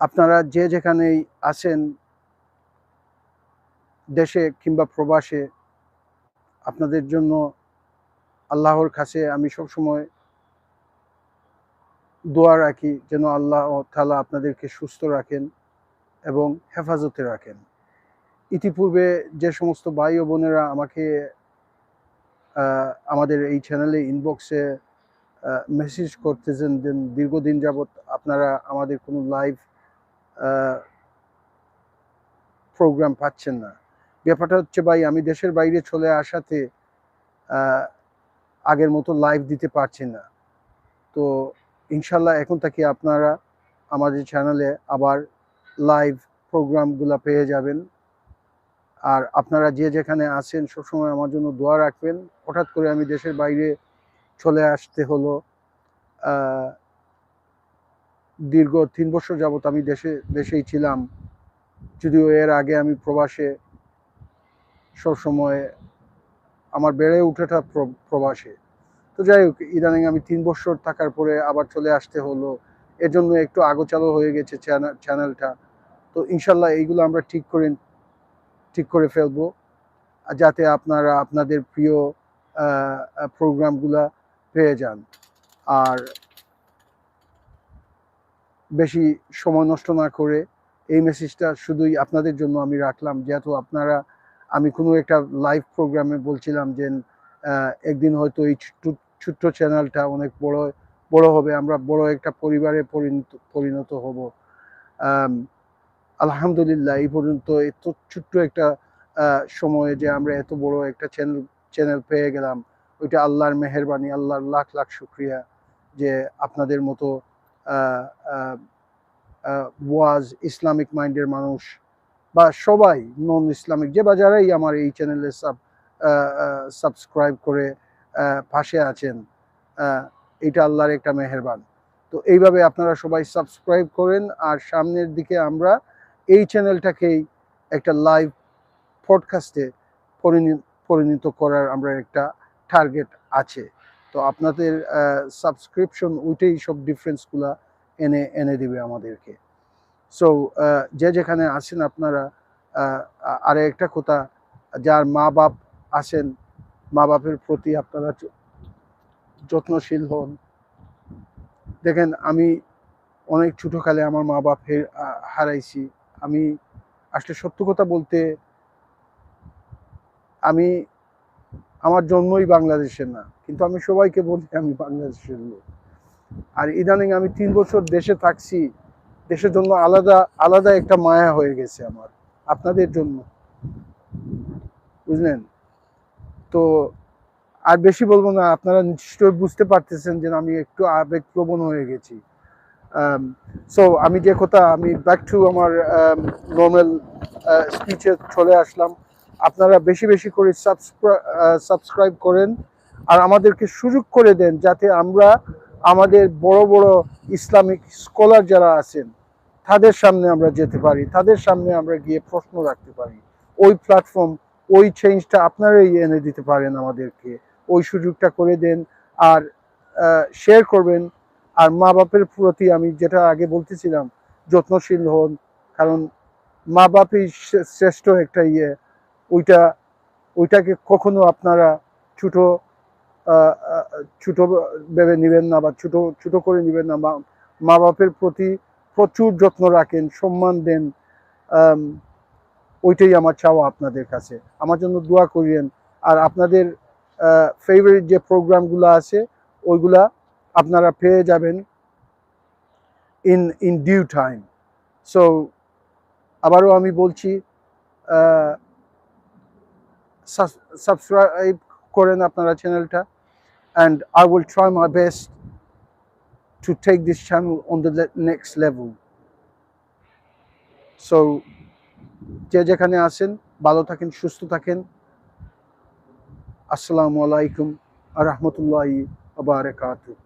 আপনারা যে যেখানেই আছেন, দেশে কিংবা প্রবাসে, আপনাদের জন্য আল্লাহর কাছে আমি সবসময় দোয়া রাখি যেন আল্লাহ তালা আপনাদেরকে সুস্থ রাখেন এবং হেফাজতে রাখেন। ইতিপূর্বে যে সমস্ত ভাই ও বোনেরা আমাকে আমাদের এই চ্যানেলে ইনবক্সে মেসেজ করতেছেন দীর্ঘদিন যাবৎ আপনারা আমাদের কোনো লাইভ প্রোগ্রাম পাচ্ছেন না। ব্যাপারটা হচ্ছে ভাই, আমি দেশের বাইরে চলে আসাতে আগের মতো লাইভ দিতে পারছি না। তো ইনশাল্লাহ এখন থেকে আপনারা আমাদের চ্যানেলে আবার লাইভ প্রোগ্রামগুলো পেয়ে যাবেন। আর আপনারা যে যেখানে আছেন, সবসময় আমার জন্য দোয়া রাখবেন। হঠাৎ করে আমি দেশের বাইরে চলে আসতে হলো। দীর্ঘ তিন বছর যাবত আমি দেশে, দেশেই ছিলাম। যদিও এর আগে আমি প্রবাসে সবসময় আমার বেড়ে প্র- প্রবাসে। তো যাই হোক, ইদানিং আমি তিন বছর থাকার পরে আবার চলে আসতে হলো। এর জন্য একটু আগোচালো হয়ে গেছে চ্যানেল- চ্যানেলটা। তো ইনশাল্লাহ এইগুলো আমরা ঠিক করে ঠিক করে ফেলব। যাতে আপনারা আপনাদের প্রিয় প্রোগ্রামগুলা পেয়ে যান। আর বেশি সময় নষ্ট না করে এই মেসেজটা শুধুই আপনাদের জন্য আমি রাখলাম। যেহেতু আপনারা, আমি কোনো একটা লাইভ প্রোগ্রামে বলছিলাম যে একদিন হয়তো এই ছোট্ট চ্যানেলটা অনেক বড় বড় হবে, আমরা বড় একটা পরিবারে পরিণত পরিণত হব। আলহামদুলিল্লাহ, এই পর্যন্ত এত ছোট্ট একটা সময়ে যে আমরা এত বড় একটা চ্যানেল চ্যানেল পেয়ে গেলাম, ওইটা আল্লাহর মেহেরবানি, আল্লাহর লাখ লাখ শুক্রিয়া যে আপনাদের মতো ওয়াজ ইসলামিক মাইন্ডের মানুষ বা সবাই নন ইসলামিক যে বা যারাই আমার এই চ্যানেলে সাব সাবস্ক্রাইব করে পাশে আছেন এটা আল্লাহর একটা মেহেরবান। তো এইভাবে আপনারা সবাই সাবস্ক্রাইব করেন আর সামনের দিকে আমরা এই চ্যানেলটাকেই একটা লাইভ পডকাস্টে পরিণত করার আমরা একটা টার্গেট আছে। তো আপনাদের সাবস্ক্রিপশন ওইটাই সব ডিফারেন্সগুলা এনে এনে দিবে আমাদেরকে। সো যে যেখানে আছেন আপনারা আর একটা কথা, যার মা বাপ আছেন মা বাপের প্রতি আপনারা যত্নশীল হন। দেখেন, আমি অনেক ছোটোকালে আমার মা বাপ হারাইছি। আমি আসলে সত্য কথা বলতে, আমি, আমার জন্মই বাংলাদেশের না। কিন্তু আমি সবাইকে বলি আমি বাংলাদেশের লোক। আর ইদানিং আমি তিন বছর দেশে থাকছি, দেশের জন্য আলাদা আলাদা একটা মায়া হয়ে গেছে আমার, আপনাদের জন্য। বুঝলেন? তো আর বেশি বলব না, আপনারা নিশ্চয়ই বুঝতে পারতেছেন যে আমি একটু আবেগপ্রবণ হয়ে গেছি। সো আমি যে কথা, আমি ব্যাক টু আমার নর্মাল স্পিচে চলে আসলাম। আপনারা বেশি বেশি করে সাবস্ক্রাইব করেন, আর আমাদেরকে সুযোগ করে দেন যাতে আমরা আমাদের বড় বড় ইসলামিক স্কলার যারা আছেন, তাদের সামনে আমরা যেতে পারি, তাদের সামনে আমরা গিয়ে প্রশ্ন রাখতে পারি। ওই প্ল্যাটফর্ম ওই চেঞ্জটা আপনারাই এনে দিতে পারেন আমাদেরকে। ওই সুযোগটা করে দেন আর শেয়ার করবেন। আর মা বাপের প্রতি আমি যেটা আগে বলতেছিলাম, যত্নশীল হন, কারণ মা বাপই শ্রেষ্ঠ একটা ইয়ে। ওইটা, ওইটাকে কখনো আপনারা ছোট ছোট ভেবে নেবেন না বা ছোট ছোট করে নেবেন না মা- বাপের প্রতি প্রচুর যত্ন রাখেন, সম্মান দেন ওইটাই আমার চাওয়া আপনাদের কাছে। আমার জন্য দোয়া করিয়েন। আর আপনাদের ফেভারিট যে প্রোগ্রামগুলো আছে, ওইগুলা আপনারা পেয়ে যাবেন in in due time so আবারও আমি বলছি সাবস্ক্রাইব করেন আপনারা চ্যানেলটা And I will try my best to take this channel on the le- next level. So, যে যেখানে আছেন ভালো থাকেন সুস্থ থাকেন আসসালামু আলাইকুম আ রহমতুল্লাহি আবারকাতুহ